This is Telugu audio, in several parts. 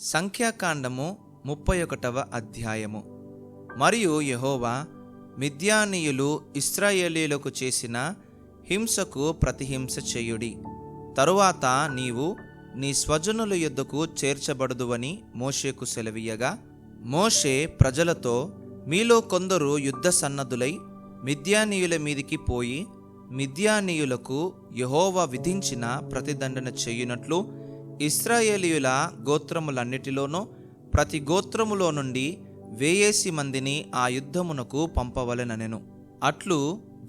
సంఖ్యాకాండము ముప్పై ఒకటవ అధ్యాయము. మరియు యహోవా మిద్యానీయులు ఇస్రాయేలీలకు చేసిన హింసకు ప్రతిహింస చేయుడి. తరువాత నీవు నీ స్వజనుల యుద్ధకు చేర్చబడదువని మోషేకు సెలవీయగా మోషే ప్రజలతో మీలో కొందరు యుద్ధ సన్నద్ధులై మిద్యానీయుల మీదికి పోయి మిద్యానీయులకు యహోవా విధించిన ప్రతిదండన చేయునట్లు ఇస్రాయేలీయుల గోత్రములన్నిటిలోనూ ప్రతి గోత్రములో నుండి వేయేసి మందిని ఆ యుద్ధమునకు పంపవలెననెను. అట్లు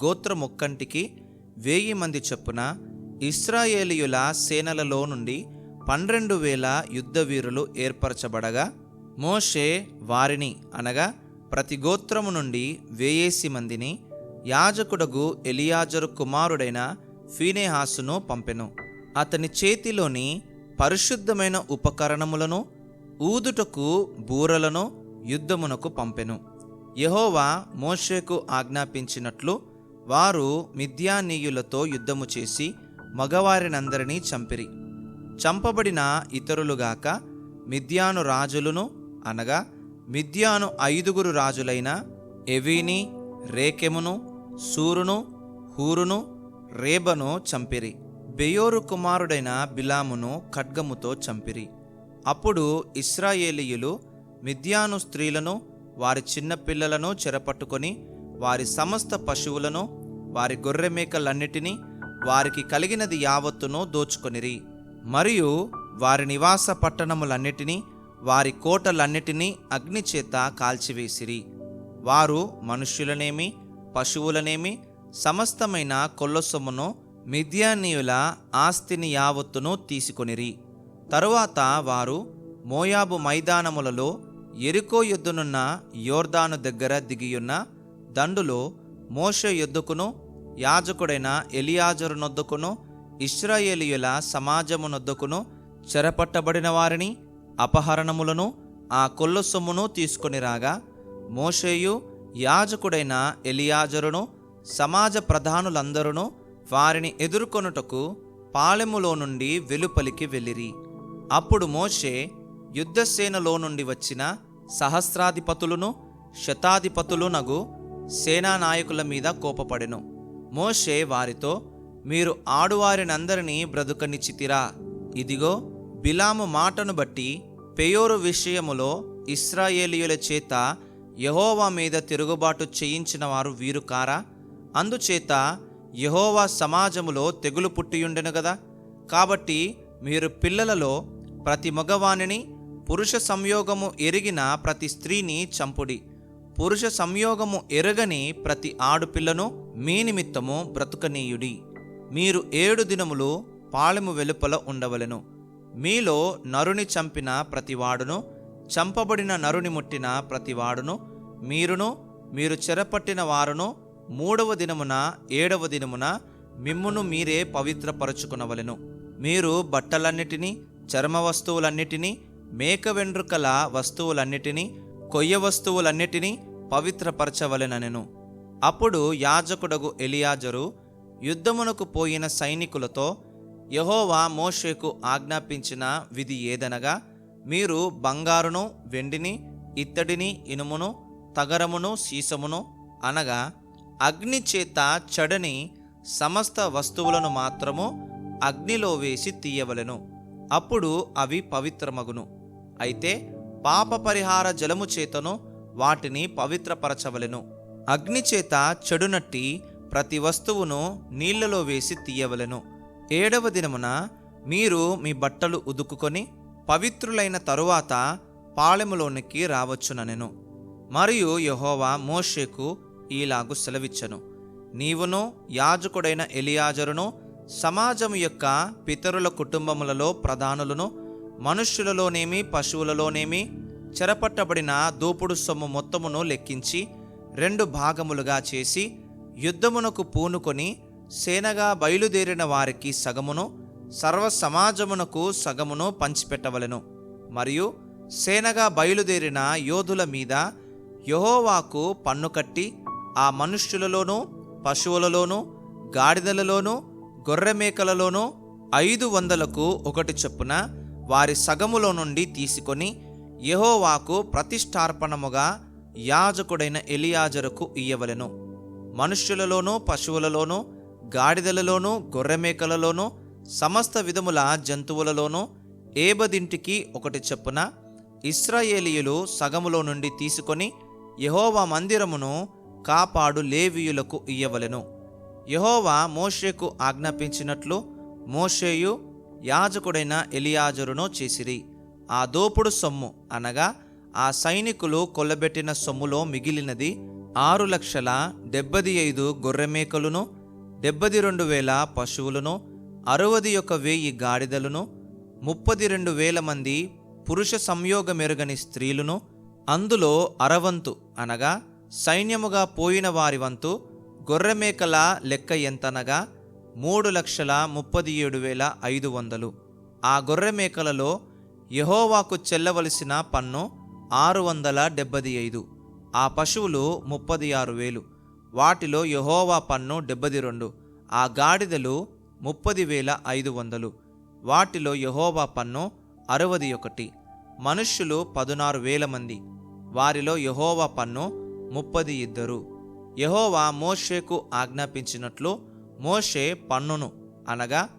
గోత్రమొక్కంటికి వేయి మంది చొప్పున ఇస్రాయేలీయుల సేనలలో నుండి పన్నెండు వేల యుద్ధవీరులు ఏర్పరచబడగా మోషే వారిని అనగా ప్రతి గోత్రము నుండి వేయేసి మందిని యాజకుడగు ఎలియాజరు కుమారుడైన ఫీనేహాసును పంపెను. అతని చేతిలోని పరిశుద్ధమైన ఉపకరణములను ఊదుటకు బూరలను యుద్ధమునకు పంపెను. యెహోవా మోషేకు ఆజ్ఞాపించినట్లు వారు మిథ్యానీయులతో యుద్ధము చేసి మగవారినందరినీ చంపిరి. చంపబడిన ఇతరులుగాక మిథ్యాను రాజులను అనగా మిథ్యాను ఐదుగురు రాజులైన ఎవీని రేకెమును సూరును హూరును రేబను చంపిరి. బెయోరు కుమారుడైన బిలామును ఖడ్గముతో చంపిరి. అప్పుడు ఇస్రాయేలీయులు మిద్యాను స్త్రీలను వారి చిన్నపిల్లలను చెరపట్టుకొని వారి సమస్త పశువులను వారి గొర్రెమేకలన్నిటినీ వారికి కలిగినది యావత్తును దోచుకొనిరి. మరియు వారి నివాస పట్టణములన్నిటినీ వారి కోటలన్నిటినీ అగ్నిచేత కాల్చివేసిరి. వారు మనుష్యులనేమి పశువులనేమి సమస్తమైన కొల్లసొమ్మును మిద్యానీయుల ఆస్తిని యావత్తును తీసుకొనిరి. తరువాత వారు మోయాబు మైదానములలో ఎరుకో ఎద్దునున్న యోర్దాను దగ్గర దిగియున్న దండులో మోష ఎద్దుకును యాజకుడైన ఎలియాజరునొద్దుకును ఇస్రాయేలీయుల సమాజమునొద్దుకును చెరపట్టబడిన వారిని అపహరణములను ఆ కొల్ల సొమ్మును తీసుకొని రాగా మోషేయు యాజకుడైన ఎలియాజరును సమాజ ప్రధానులందరూ వారిని ఎదుర్కొనుటకు పాలెములో నుండి వెలుపలికి వెళ్ళిరి. అప్పుడు మోషే యుద్ధసేనలో నుండి వచ్చిన సహస్రాధిపతులను శతాధిపతులునగు సేనానాయకుల మీద కోపపడెను. మోషే వారితో మీరు ఆడువారినందరినీ బ్రతుకనిచ్చితిరా. ఇదిగో బిలాము మాటను బట్టి పెయోరు విషయములో ఇస్రాయేలీయుల చేత యహోవా మీద తిరుగుబాటు చేయించిన వారు వీరు కారా? అందుచేత యహోవా సమాజములో తెగులు పుట్టియుండెను కదా కాబట్టి మీరు పిల్లలలో ప్రతి మగవానిని పురుష సంయోగము ఎరిగిన ప్రతి స్త్రీని చంపుడి. పురుష సంయోగము ఎరగని ప్రతి ఆడుపిల్లను మీ నిమిత్తము బ్రతుకనీయుడి. మీరు ఏడు దినములు పాళెము వెలుపల ఉండవలెను. మీలో నరుని చంపిన ప్రతివాడును చంపబడిన నరుని ముట్టిన ప్రతివాడును మీరును మీరు చెరపట్టిన వారును మూడవ దినమున ఏడవ దినమున మిమ్మును మీరే పవిత్రపరచుకునవలెను. మీరు బట్టలన్నిటినీ చర్మ వస్తువులన్నిటినీ మేక వెండ్రుకల వస్తువులన్నిటినీ కొయ్య వస్తువులన్నిటినీ పవిత్రపరచవలెననెను. అప్పుడు యాజకుడగు ఎలియాజరు యుద్ధమునకు పోయిన సైనికులతో యహోవా మోషేకు ఆజ్ఞాపించిన విధి ఏదనగా మీరు బంగారును వెండిని ఇత్తడిని ఇనుమును తగరమును సీసమును అనగా అగ్ని చేత చెడని సమస్త వస్తువులను మాత్రము అగ్నిలో వేసి తీయవలెను. అప్పుడు అవి పవిత్రమగును. అయితే పాప పరిహార జలము చేతను వాటిని పవిత్రపరచవలెను. అగ్ని చేత చెడునట్టి ప్రతి వస్తువును నీళ్ళలో వేసి తీయవలెను. ఏడవ దినమున మీరు మీ బట్టలు ఉదుకుకొని పవిత్రులైన తరువాత పాళెములోనికి రావచ్చుననెను. మరియు యహోవా మోషేకు ఈలాగు సెలవిచ్చను. నీవును యాజకుడైన ఎలియాజరును సమాజము యొక్క పితరుల కుటుంబములలో ప్రధానులను మనుష్యులలోనేమి పశువులలోనేమి చెరపట్టబడిన దూపుడు సొమ్ము మొత్తమును లెక్కించి రెండు భాగములుగా చేసి యుద్ధమునకు పూనుకొని సేనగా బయలుదేరిన వారికి సగమును సర్వ సమాజమునకు సగమును పంచిపెట్టవలెను. మరియు సేనగా బయలుదేరిన యోధుల మీద యహోవాకు పన్ను కట్టి ఆ మనుష్యులలోనూ పశువులలోనూ గాడిదలలోనూ గొర్రెమేకలలోనూ ఐదు వందలకు ఒకటి చొప్పున వారి సగములో నుండి తీసుకొని యహోవాకు ప్రతిష్టార్పణముగా యాజకుడైన ఎలియాజరుకు ఇయ్యవలెను. మనుష్యులలోనూ పశువులలోనూ గాడిదలలోనూ గొర్రెమేకలలోనూ సమస్త విధముల జంతువులలోనూ ఏబదింటికి ఒకటి చొప్పున ఇస్రాయేలీయులు సగములో నుండి తీసుకొని యహోవా మందిరమును కాపాడు లేవీయులకు ఇయ్యవలెను. యహోవా మోషేకు ఆజ్ఞాపించినట్లు మోషేయు యాజకుడైన ఎలియాజరును చేసిరి. ఆ దోపుడు సొమ్ము అనగా ఆ సైనికులు కొల్లబెట్టిన సొమ్ములో మిగిలినది ఆరు లక్షల డెబ్బది ఐదు గొర్రెమేకలును డెబ్బది రెండు వేల పశువులను అరవది ఒక వెయ్యి గాడిదలను ముప్పది రెండు వేల మంది పురుష సంయోగమెరుగని స్త్రీలను అందులో అరవంతు అనగా సైన్యముగా పోయిన వారి వంతు గొర్రెమేకల లెక్క ఎంతనగా మూడు లక్షల ముప్పది ఏడు వేల ఐదు వందలు. ఆ గొర్రెమేకలలో యహోవాకు చెల్లవలసిన పన్ను ఆరు వందల డెబ్బది ఐదు. ఆ పశువులు ముప్పది ఆరు వేలు. వాటిలో యహోవా పన్ను డెబ్బది రెండు. ఆ గాడిదలు ముప్పది వేల ఐదు వందలు. వాటిలో యహోవా పన్ను అరవది ఒకటి. మనుష్యులు పదునారు వేల మంది. వారిలో యహోవా పన్ను ముప్పది ఇద్దరు. యహోవా మోషేకు ఆజ్ఞాపించినట్లు మోషే పన్నును అనగా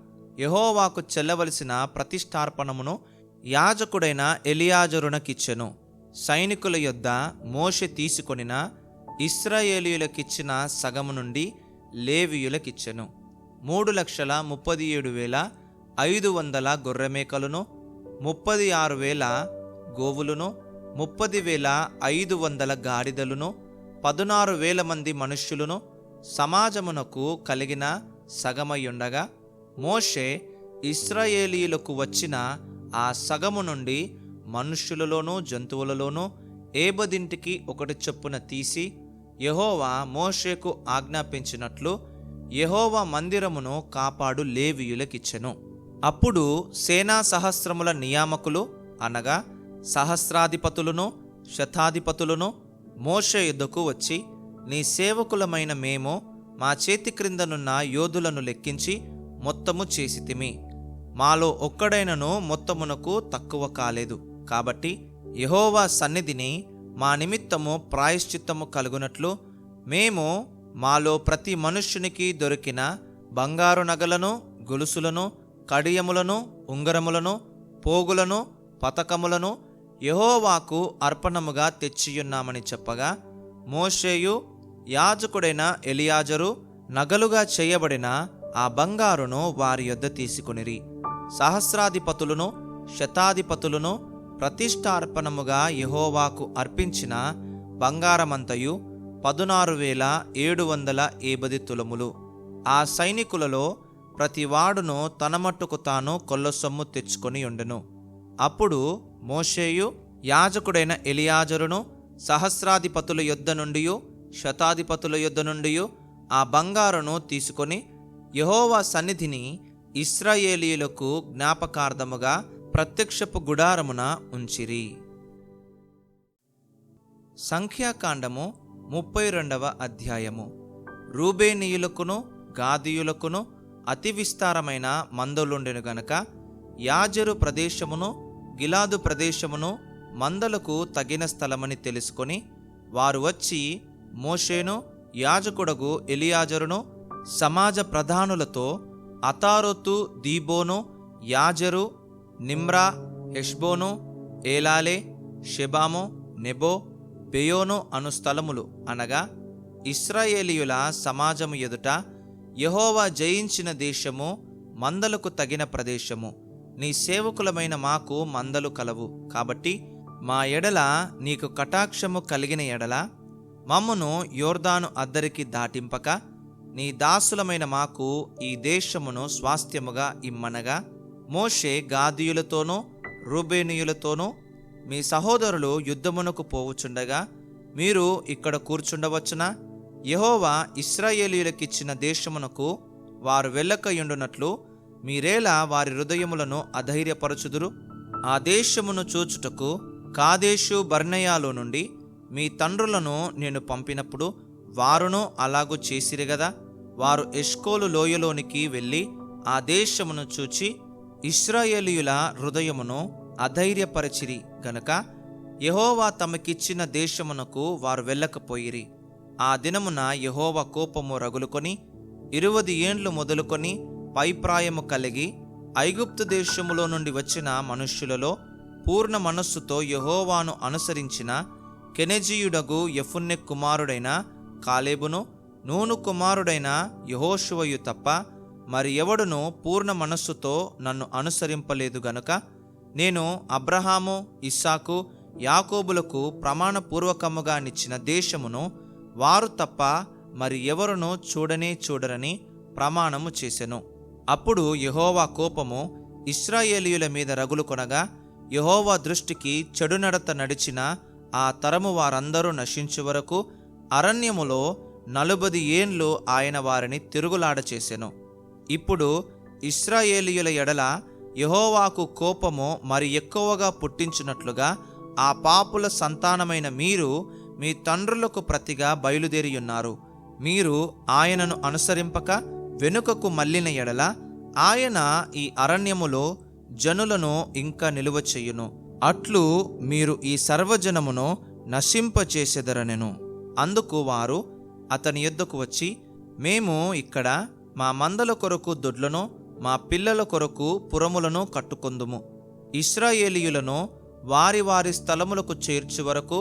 యహోవాకు చెల్లవలసిన ప్రతిష్టార్పణమును యాజకుడైన ఎలియాజరునకిచ్చెను. సైనికుల యొద్ద మోషే తీసుకొనిన ఇస్రాయేలీయులకిచ్చిన సగము నుండి లేవీయులకిచ్చెను. మూడు లక్షల ముప్పది ఏడు వేల ఐదు వందల గొర్రెమేకలను ముప్పది ఆరు వేల గోవులను ముప్పది వేల ఐదు వందల గాడిదలను పదునారు వేల మంది మనుష్యులను సమాజమునకు కలిగిన సగమయుండగా మోషే ఇస్రాయేలీయులకు వచ్చిన ఆ సగము నుండి మనుష్యులలోనూ జంతువులలోనూ ఏబదింటికి ఒకటి చొప్పున తీసి యహోవా మోషేకు ఆజ్ఞాపించినట్లు యహోవా మందిరమును కాపాడు లేవీయులకిచ్చెను. అప్పుడు సేనా సహస్రముల నియామకులు అనగా సహస్రాధిపతులను శతాధిపతులను మోష యుద్ధకు వచ్చి నీ సేవకులమైన మేము మా చేతి క్రిందనున్న యోధులను లెక్కించి మొత్తము చేసితిమి మాలో ఒక్కడైనను మొత్తమునకు తక్కువ కాలేదు. కాబట్టి యహోవా సన్నిధిని మా నిమిత్తము ప్రాయశ్చిత్తము కలుగునట్లు మేము మాలో ప్రతి మనుష్యునికి దొరికిన బంగారు నగలను గొలుసులను కడియములను ఉంగరములను పోగులను పతకములను యహోవాకు అర్పణముగా తెచ్చియున్నామని చెప్పగా మోషేయు యాజకుడైన ఎలియాజరు నగలుగా చేయబడిన ఆ బంగారును వారి యొద్ద తీసుకొనిరి. సహస్రాధిపతులను శతాధిపతులను ప్రతిష్టార్పణముగా యహోవాకు అర్పించిన బంగారమంతయు పదునారు వేల ఏడు వందల ఏబది తులములు. ఆ సైనికులలో ప్రతివాడును తన మట్టుకు తాను కొల్లసొమ్ము తెచ్చుకొని ఉండెను. అప్పుడు మోషేయు యాజకుడైన ఎలియాజరును సహస్రాధిపతుల యొద్ద నుండి శతాధిపతుల యొద్ద నుండి ఆ బంగారును తీసుకొని యెహోవా సన్నిధిని ఇస్రాయేలీలకు జ్ఞాపకార్థముగా ప్రత్యక్షపు గుడారమున ఉంచిరి. సంఖ్యాకాండము ముప్పై రెండవ అధ్యాయము. రూబేనీయులకును గాదీయులకును అతి విస్తారమైన మందలుండెను గనక యాజరు ప్రదేశమును గిలాదు ప్రదేశమును మందలకు తగిన స్థలమని తెలుసుకొని వారు వచ్చి మోషేను యాజకుడగు ఎలియాజరును సమాజ ప్రధానులతో అతారోతు దీబోను యాజరు నిమ్రా హెష్బోను ఏలాలే షెబాము నెబో బెయోను అను స్థలములు అనగా ఇస్రాయేలీయుల సమాజము ఎదుట యహోవా జయించిన దేశము మందలకు తగిన ప్రదేశము. నీ సేవకులమైన మాకు మందలు కలవు. కాబట్టి మా ఎడల నీకు కటాక్షము కలిగిన ఎడల మమ్మను యోర్దాను అద్దరికి దాటింపక నీ దాసులమైన మాకు ఈ దేశమును స్వాస్థ్యముగా ఇమ్మనగా. మోషే గాదియులతోనూ రూబేనియులతోనూ మీ సహోదరులు యుద్ధమునకు పోవుచుండగా మీరు ఇక్కడ కూర్చుండవచ్చునా? యహోవా ఇస్రాయేలీయులకిచ్చిన దేశమునకు వారు వెళ్ళకయుండునట్లు మీరేలా వారి హృదయములను అధైర్యపరచుదురు? ఆ దేశమును చూచుటకు కాదేశు బర్ణయాలో నుండి మీ తండ్రులను నేను పంపినప్పుడు వారును అలాగూ చేసిరి గదా? వారు ఎష్కోలు లోయలోనికి వెళ్ళి ఆ దేశమును చూచి ఇస్రాయేలీయుల హృదయమును అధైర్యపరచిరి గనుక యహోవా తమకిచ్చిన దేశమునకు వారు వెళ్ళకపోయిరి. ఆ దినమున యహోవా కోపము రగులుకొని ఇరువది ఏండ్లు మొదలుకొని పైప్రాయము కలిగి ఐగుప్తు దేశములో నుండి వచ్చిన మనుష్యులలో పూర్ణ మనస్సుతో యెహోవాను అనుసరించిన కెనెజీయుడగు యఫున్నె కుమారుడైన కాలేబును నూను కుమారుడైన యహోషువయు తప్ప మరి ఎవడును పూర్ణ మనస్సుతో నన్ను అనుసరింపలేదు గనుక నేను అబ్రహాము ఇస్సాకు యాకోబులకు ప్రమాణపూర్వకముగా నిచ్చిన దేశమును వారు తప్ప మరి ఎవరును చూడనే చూడరని ప్రమాణము చేసెను. అప్పుడు యహోవా కోపము ఇస్రాయేలీయుల మీద రగులుకొనగా యహోవా దృష్టికి చెడు నడత నడిచిన ఆ తరము వారందరూ నశించు వరకు అరణ్యములో నలుబది ఏండ్లు ఆయన వారిని తిరుగులాడ చేసెను. ఇప్పుడు ఇస్రాయేలీయుల ఎడల యహోవాకు కోపము మరి ఎక్కువగా పుట్టించినట్లుగా ఆ పాపుల సంతానమైన మీరు మీ తండ్రులకు ప్రతిగా బయలుదేరియున్నారు. మీరు ఆయనను అనుసరింపక వెనుకకు మళ్ళిన ఎడల ఆయన ఈ అరణ్యములో జనులను ఇంకా నిలువ చెయ్యును అట్లు మీరు ఈ సర్వజనమును నశింపచేసెదరనెను. అందుకు వారు అతని యొద్దకు వచ్చి మేము ఇక్కడ మా మందల కొరకు దొడ్లను మా పిల్లల కొరకు పురములను కట్టుకొందుము. ఇస్రాయేలీయులను వారి వారి స్థలములకు చేర్చు వరకు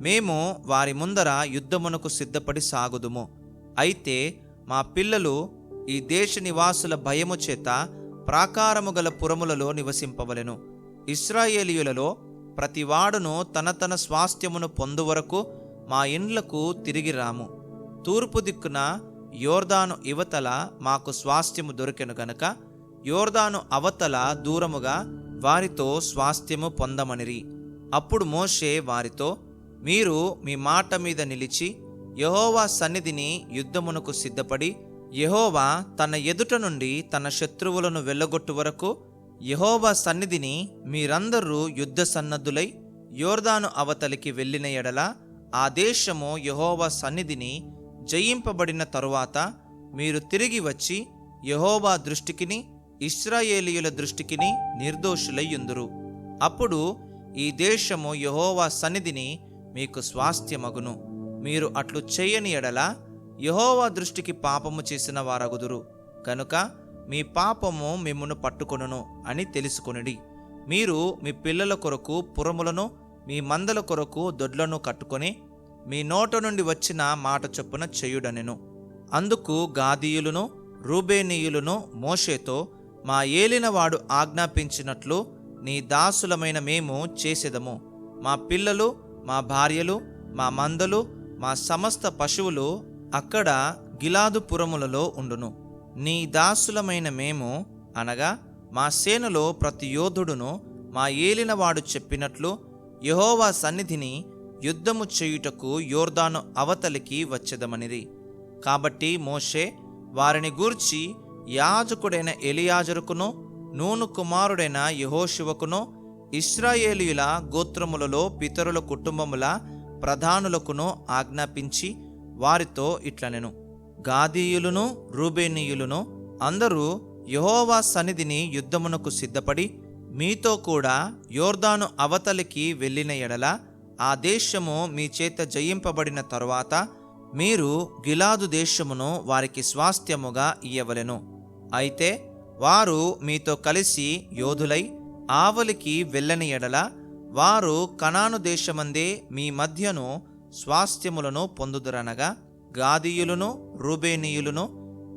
మేము వారి ముందర యుద్ధమునకు సిద్ధపడి సాగుదుము. అయితే మా పిల్లలు ఈ దేశ నివాసుల భయము చేత ప్రాకారము గల పురములలో నివసింపవలెను. ఇస్రాయేలీయులలో ప్రతివాడును తన తన స్వాస్థ్యమును పొందు వరకు మా ఇండ్లకు తిరిగి రాము. తూర్పు దిక్కున యోర్దాను ఇవతల మాకు స్వాస్థ్యము దొరికెను గనక యోర్దాను అవతల దూరముగా వారితో స్వాస్థ్యము పొందమనిరి. అప్పుడు మోషే వారితో మీరు మీ మాట మీద నిలిచి యహోవా సన్నిధిని యుద్ధమునకు సిద్ధపడి యహోవా తన ఎదుట నుండి తన శత్రువులను వెళ్ళగొట్టు వరకు యహోవా సన్నిధిని మీరందరూ యుద్ధ సన్నద్ధులై యోర్దాను అవతలికి వెళ్ళిన ఎడల ఆ దేశము యహోవా సన్నిధిని జయింపబడిన తరువాత మీరు తిరిగి వచ్చి యహోవా దృష్టికిని ఇస్రాయేలీయుల దృష్టికిని నిర్దోషులయ్యుందురు అప్పుడు ఈ దేశము యహోవా సన్నిధిని మీకు స్వాస్థ్యమగును. మీరు అట్లు చేయని ఎడల యహోవా దృష్టికి పాపము చేసిన వారగుదురు. కనుక మీ పాపము మిమ్మును పట్టుకొనును అని తెలుసుకొనిడి. మీరు మీ పిల్లల కొరకు పురములను మీ మందల కొరకు దొడ్లను కట్టుకొని మీ నోట నుండి వచ్చిన మాట చొప్పున చేయుడనెను. అందుకు గాదీయులను రూబేనీయులను మోషేతో మా ఏలినవాడు ఆజ్ఞాపించినట్లు నీ దాసులమైన మేము చేసేదము. మా పిల్లలు మా భార్యలు మా మందలు మా సమస్త పశువులు అక్కడ గిలాదు పురములలో ఉండును. నీ దాసులమైన మేము అనగా మా సేనలో ప్రతి యోధుడును మా ఏలినవాడు చెప్పినట్లు యెహోవా సన్నిధిని యుద్ధము చేయుటకు యోర్దాను అవతలికి వచ్చేదమనిది కాబట్టి మోషే వారిని గూర్చి యాజకుడైన ఎలియాజరుకును నూను కుమారుడైన యహోశివకును ఇస్రాయేలీయుల గోత్రములలో పితరుల కుటుంబముల ప్రధానులకును ఆజ్ఞాపించి వారితో ఇట్లనెను. గాదీయులను రూబేనీయులను అందరూ యెహోవా సన్నిధిని యుద్ధమునకు సిద్ధపడి మీతో కూడా యోర్దాను అవతలికి వెళ్ళిన ఎడల ఆ దేశము మీ చేత జయింపబడిన తరువాత మీరు గిలాదు దేశమును వారికి స్వాస్థ్యముగా ఇయ్యవలెను. అయితే వారు మీతో కలిసి యోధులై ఆవలికి వెళ్ళని ఎడల వారు కణాను దేశమందే మీ మధ్యను స్వాస్థ్యములను పొందుదురనగా గాదీయులను రూబేనీయులను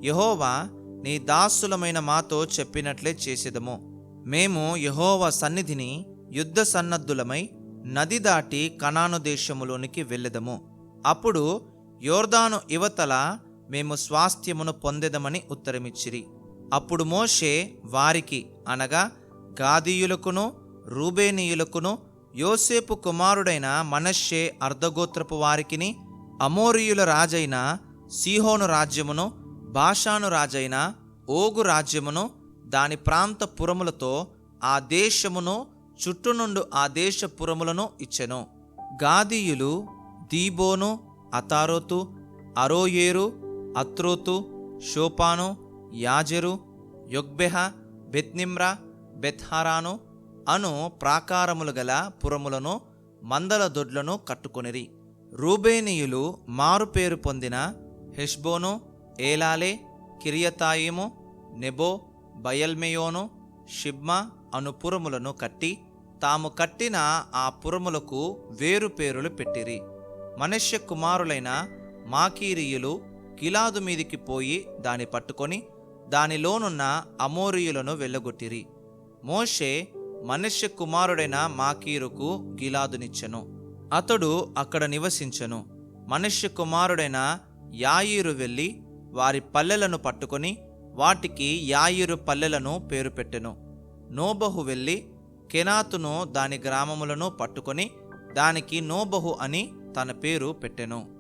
యహోవా నీ దాసులమైన మాతో చెప్పినట్లే చేసేదము. మేము యహోవ సన్నిధిని యుద్ధ సన్నద్ధులమై నది దాటి కణాను దేశములోనికి వెళ్ళెదము. అప్పుడు యోర్దాను యువతల మేము స్వాస్థ్యమును పొందెదమని ఉత్తరమిచ్చిరి. అప్పుడు మోషే వారికి అనగా గాదీయులకును రూబేనీయులకును యోసేపు కుమారుడైన మనష్షే అర్ధగోత్రపు వారికిని అమోరియుల రాజైన సీహోను రాజ్యమును భాషాను రాజైన ఓగు రాజ్యమును దాని ప్రాంత పురములతో ఆ దేశమును చుట్టునుండు ఆ దేశ పురములను ఇచ్చెను. గాదీయులు దీబోను అతారోతు అరోయేరు అత్రోతు షోపాను యాజెరు యొగ్బెహ బెత్నిమ్రా బెత్హారాను అను ప్రాకారములు గల పురములను మందల దొడ్లను కట్టుకొనిరి. రూబేనీయులు మారుపేరు పొందిన హెష్బోను ఏలాలే కిరియతాయిము నెబో బయల్మెయోను షిబ్మా అను పురములను కట్టి తాము కట్టిన ఆ పురములకు వేరు పేరులు పెట్టిరి. మనుష్య కుమారులైన మాకీరియులు గిలాదు మీదికి పోయి దాని పట్టుకొని దానిలోనున్న అమోరియులను వెళ్ళగొట్టిరి. మోషే మనుష్య కుమారుడైన మాకీరుకు గిలాదునిచ్చెను. అతడు అక్కడ నివసించెను. మనుష్య కుమారుడైన యాయిరు వెళ్ళి వారి పల్లెలను పట్టుకొని వాటికి యాయిరు పల్లెలను పేరు పెట్టెను. నోబహు వెళ్ళి కెనాతును దాని గ్రామములను పట్టుకొని దానికి నోబహు అని తన పేరు పెట్టెను.